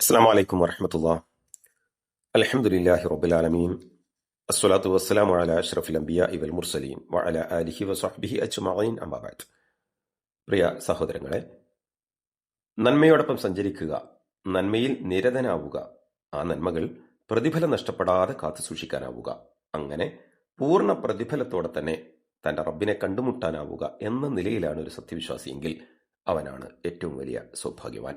അസ്സാം വലൈക്കും വറഹമത്തുള്ള. അലഹമുല്ലാഹി റബുലാലമീൻ അസ്വലാത്തു വസ്സലാം വഅല അഷ്റഫുൽ അംബിയ ഇവൽ മുർസലീൻ വഅല അലിഹി വസ്വഹ്ബിഹി അജ്മഈൻ അമ്മാബാദ് പ്രിയ സഹോദരങ്ങളെ നന്മയോടൊപ്പം സഞ്ചരിക്കുക നന്മയിൽ നിരതനാവുക ആ നന്മകൾ പ്രതിഫലം നഷ്ടപ്പെടാതെ കാത്തു സൂക്ഷിക്കാനാവുക അങ്ങനെ പൂർണ പ്രതിഫലത്തോടെ തന്നെ തന്റെ റബ്ബിനെ കണ്ടുമുട്ടാനാവുക എന്ന നിലയിലാണ് ഒരു സത്യവിശ്വാസിയെങ്കിൽ അവനാണ് ഏറ്റവും വലിയ സൗഭാഗ്യവാൻ.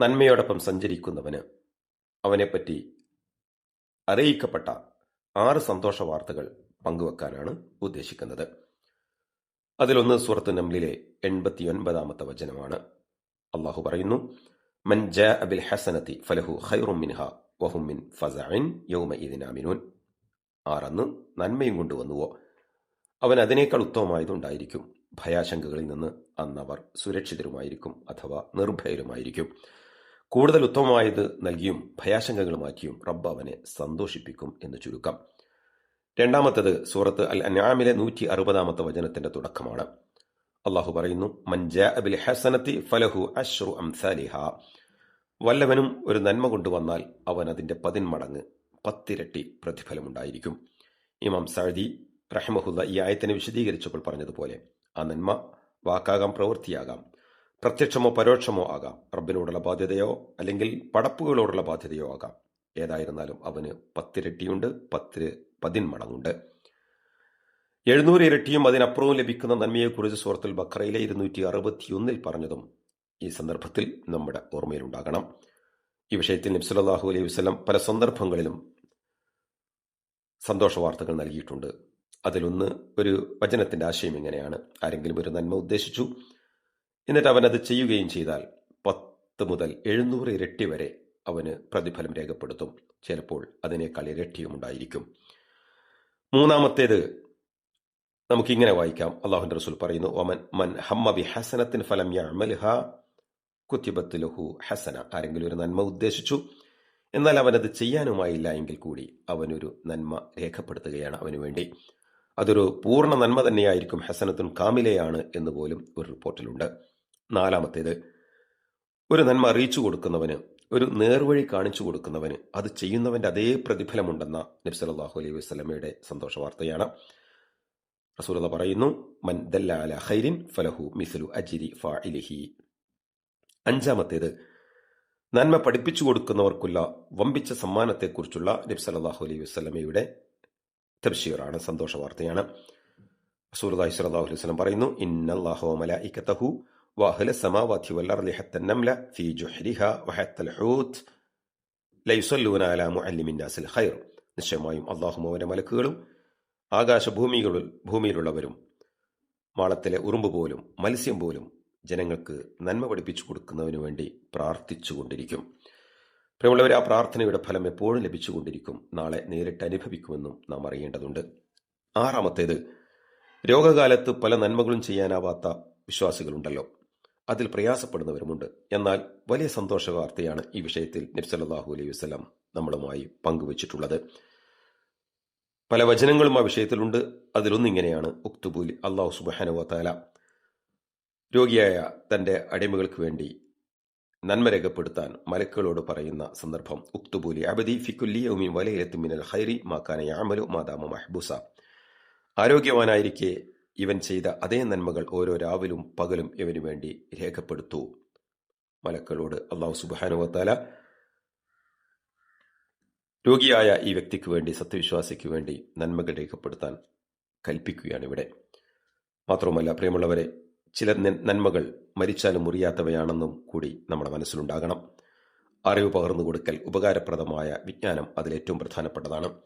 നന്മയോടൊപ്പം സഞ്ചരിക്കുന്നവന് അവനെപ്പറ്റി അറിയിക്കപ്പെട്ട ആറ് സന്തോഷ വാർത്തകൾ പങ്കുവെക്കാനാണ് ഉദ്ദേശിക്കുന്നത്. അതിലൊന്ന് സൂറത്ത് നംലിലെ എൺപത്തിയൊൻപതാമത്തെ വചനമാണ്. അള്ളാഹു പറയുന്നു മൻ ജാ അബിൽ ഹസനത്തി ഫലഹു ഖൈറും മിൻഹ വഹും മിൻ യൗമ ആറന്ന് നന്മയും കൊണ്ടുവന്നുവോ? അവൻ അതിനേക്കാൾ ഉത്തമമായതുണ്ടായിരിക്കും. ഭയാശങ്കകളിൽ നിന്ന് അന്നവർ സുരക്ഷിതരുമായിരിക്കും അഥവാ നിർഭയരുമായിരിക്കും. കൂടുതൽ ഉത്തമമായത് നൽകിയും ഭയാശങ്കകൾ മാറ്റിയും റബ്ബ് അവനെ സന്തോഷിപ്പിക്കും എന്ന് ചുരുക്കം. രണ്ടാമത്തത് സൂറത്ത് അൽ അനാമിലെ നൂറ്റി അറുപതാമത്തെ വചനത്തിന്റെ തുടക്കമാണ്. അള്ളാഹു പറയുന്നു ഫലഹു അഷ്റു വല്ലവനും ഒരു നന്മ കൊണ്ടുവന്നാൽ അവൻ അതിന്റെ പതിന്മടങ്ങ് പത്തിരട്ടി പ്രതിഫലമുണ്ടായിരിക്കും. ഇമാം സഴദി റഹ്മഹുല്ല ഈ ആയത്തിനെ വിശദീകരിച്ചപ്പോൾ പറഞ്ഞതുപോലെ ആ നന്മ വാക്കാകാം പ്രവൃത്തിയാകാം. പ്രത്യക്ഷമോ പരോക്ഷമോ ആകാം. റബ്ബിനോടുള്ള ബാധ്യതയോ അല്ലെങ്കിൽ പടപ്പുകളോടുള്ള ബാധ്യതയോ ആകാം. ഏതായിരുന്നാലും അവന് പത്തിരട്ടിയുണ്ട് പത്ത് പതിന്മടങ്ങുണ്ട്. എഴുന്നൂറ് ഇരട്ടിയും അതിനപ്പുറവും ലഭിക്കുന്ന നന്മയെക്കുറിച്ച് സുഹൃത്തിൽ ബക്രയിലെ ഇരുന്നൂറ്റി അറുപത്തിയൊന്നിൽ പറഞ്ഞതും ഈ സന്ദർഭത്തിൽ നമ്മുടെ ഓർമ്മയിലുണ്ടാകണം. ഈ വിഷയത്തിൽ നബ്സലാഹു അലൈഹി വസ്ലം പല സന്ദർഭങ്ങളിലും സന്തോഷ വാർത്തകൾ നൽകിയിട്ടുണ്ട്. അതിലൊന്ന് ഒരു വചനത്തിന്റെ ആശയം ഇങ്ങനെയാണ്. ആരെങ്കിലും ഒരു നന്മ ഉദ്ദേശിച്ചു എന്നിട്ട് അവൻ അത് ചെയ്യുകയും ചെയ്താൽ പത്ത് മുതൽ എഴുന്നൂറ് ഇരട്ടി വരെ അവന് പ്രതിഫലം രേഖപ്പെടുത്തും. ചിലപ്പോൾ അതിനേക്കാൾ ഇരട്ടിയും ഉണ്ടായിരിക്കും. മൂന്നാമത്തേത് നമുക്കിങ്ങനെ വായിക്കാം. അള്ളാഹുന്റെ റസൂൽ പറയുന്നു ഒമൻ മൻ ഹമ്മ ബി ഹസനത്തിൻ ഫലം യമൽഹ കുത്തിബത്ത് ലഹു ഹസന. ആരെങ്കിലും ഒരു നന്മ ഉദ്ദേശിച്ചു എന്നാൽ അവനത് ചെയ്യാനുമായില്ല എങ്കിൽ കൂടി അവനൊരു നന്മ രേഖപ്പെടുത്തുകയാണ് അവന് വേണ്ടി അതൊരു പൂർണ നന്മ തന്നെയായിരിക്കും ഹസനത്തുൻ കാമിലയാണ് എന്ന് പോലും ഒരു റിപ്പോർട്ടിലുണ്ട്. നാലാമത്തേത് ഒരു നന്മ അറിയിച്ചു കൊടുക്കുന്നവന് ഒരു നേർവഴി കാണിച്ചു കൊടുക്കുന്നവന് അത് ചെയ്യുന്നവന്റെ അതേ പ്രതിഫലമുണ്ടെന്ന നബ്സലാഹു അലൈഹി വസ്ലമയുടെ സന്തോഷ വാർത്തയാണ് റസൂലത പറയുന്നു മൻ ഖൈരിൻ ഫലഹു മിസ്ലു അജിരി ഫാഇലിഹി. അഞ്ചാമത്തേത് നന്മ പഠിപ്പിച്ചു കൊടുക്കുന്നവർക്കുള്ള വമ്പിച്ച സമ്മാനത്തെക്കുറിച്ചുള്ള നബ്സലാഹു അലൈഹി വസ്ലമയുടെ തബ്ഷീറാണ് സന്തോഷ വാർത്തയാണ്. റസൂർദായ് അലൈഹി പറയുന്നു ഇന്നല്ലാഹോ മലായിക്കത്തഹു അലാ മുഅല്ലിമിന്നാസിൽ ഖൈർ. നിശ്ചയമായും അള്ളാഹും അവന്റെ മലക്കുകളും ആകാശഭൂമികളിൽ ഭൂമിയിലുള്ളവരും മാളത്തിലെ ഉറുമ്പ് പോലും മത്സ്യം പോലും ജനങ്ങൾക്ക് നന്മ പഠിപ്പിച്ചു കൊടുക്കുന്നതിനു വേണ്ടി പ്രാർത്ഥിച്ചുകൊണ്ടിരിക്കും. പ്രിയമുള്ളവർ ആ പ്രാർത്ഥനയുടെ ഫലം എപ്പോഴും ലഭിച്ചുകൊണ്ടിരിക്കും. നാളെ നേരിട്ട് അനുഭവിക്കുമെന്നും നാം അറിയേണ്ടതുണ്ട്. ആറാമത്തേത് രോഗകാലത്ത് പല നന്മകളും ചെയ്യാനാവാത്ത വിശ്വാസികളുണ്ടല്ലോ. അതിൽ പ്രയാസപ്പെടുന്നവരുമുണ്ട്. എന്നാൽ വലിയ സന്തോഷ വാർത്തയാണ് ഈ വിഷയത്തിൽ നബ്സല്ലാഹു അലൈഹി വസ്ലം നമ്മളുമായി പങ്കുവച്ചിട്ടുള്ളത്. പല വചനങ്ങളും ആ വിഷയത്തിലുണ്ട്. അതിലൊന്നിങ്ങനെയാണ് ഉക്തുബുൽ അള്ളാഹു സുബാനുവത്താല രോഗിയായ തന്റെ അടിമകൾക്ക് വേണ്ടി നന്മ രേഖപ്പെടുത്താൻ മലക്കുകളോട് പറയുന്ന സന്ദർഭം. ഉക്തുബൂലി അബദി ഫിക്കുല്ലി ഉമി വലയിലെത്തും മിനൽ ഹൈറി മാക്കാന യാമലു മാതാമ മഹ്ബൂസ. ആരോഗ്യവാനായിരിക്കെ ഇവൻ ചെയ്ത അതേ നന്മകൾ ഓരോ രാവിലും പകലും ഇവന് വേണ്ടി രേഖപ്പെടുത്തു. മലക്കളോട് അള്ളാഹു സുബാനുവത്താല രോഗിയായ ഈ വ്യക്തിക്ക് വേണ്ടി സത്യവിശ്വാസിക്ക് വേണ്ടി നന്മകൾ രേഖപ്പെടുത്താൻ കൽപ്പിക്കുകയാണ് ഇവിടെ. മാത്രവുമല്ല പ്രിയമുള്ളവരെ ചില നന്മകൾ മരിച്ചാലും മുറിയാത്തവയാണെന്നും കൂടി നമ്മുടെ മനസ്സിലുണ്ടാകണം. അറിവ് പകർന്നു കൊടുക്കൽ ഉപകാരപ്രദമായ വിജ്ഞാനം അതിലേറ്റവും പ്രധാനപ്പെട്ടതാണ്.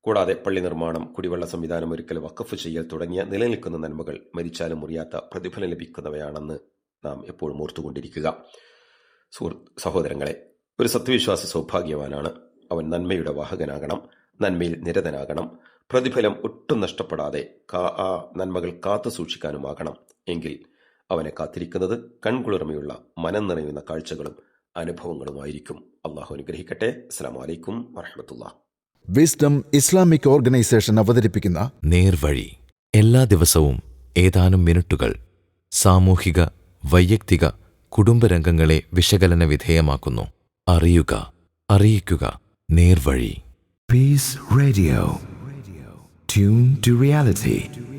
കൂടാതെ പള്ളി നിർമ്മാണം കുടിവെള്ള സംവിധാനം ഒരിക്കൽ വക്കഫ് ചെയ്യൽ തുടങ്ങിയ നിലനിൽക്കുന്ന നന്മകൾ മരിച്ചാലും മുറിയാത്ത പ്രതിഫലം ലഭിക്കുന്നവയാണെന്ന് നാം എപ്പോഴും ഓർത്തുകൊണ്ടിരിക്കുക. സഹോദരങ്ങളെ ഒരു സത്യവിശ്വാസി സൗഭാഗ്യവാനാണ്. അവൻ നന്മയുടെ വാഹകനാകണം നന്മയിൽ നിരതനാകണം. പ്രതിഫലം ഒട്ടും നഷ്ടപ്പെടാതെ ആ നന്മകൾ കാത്തു സൂക്ഷിക്കാനുമാകണം. എങ്കിൽ അവനെ കാത്തിരിക്കുന്നത് കൺകുളിർമയുള്ള മനം നിറയുന്ന കാഴ്ചകളും അനുഭവങ്ങളുമായിരിക്കും. അള്ളാഹു അനുഗ്രഹിക്കട്ടെ. അസ്സാം വലൈക്കും വറഹമത്തുള്ള വിസ്ഡം ഇസ്ലാമിക് ഓർഗനൈസേഷൻ അവതരിപ്പിക്കുന്ന നേർവഴി. എല്ലാ ദിവസവും ഏതാനും മിനിറ്റുകൾ സാമൂഹിക വൈയക്തിക കുടുംബരംഗങ്ങളെ വിശകലന വിധേയമാക്കുന്നു. അറിയുക അറിയിക്കുക. നേർവഴി. Peace radio tune to reality.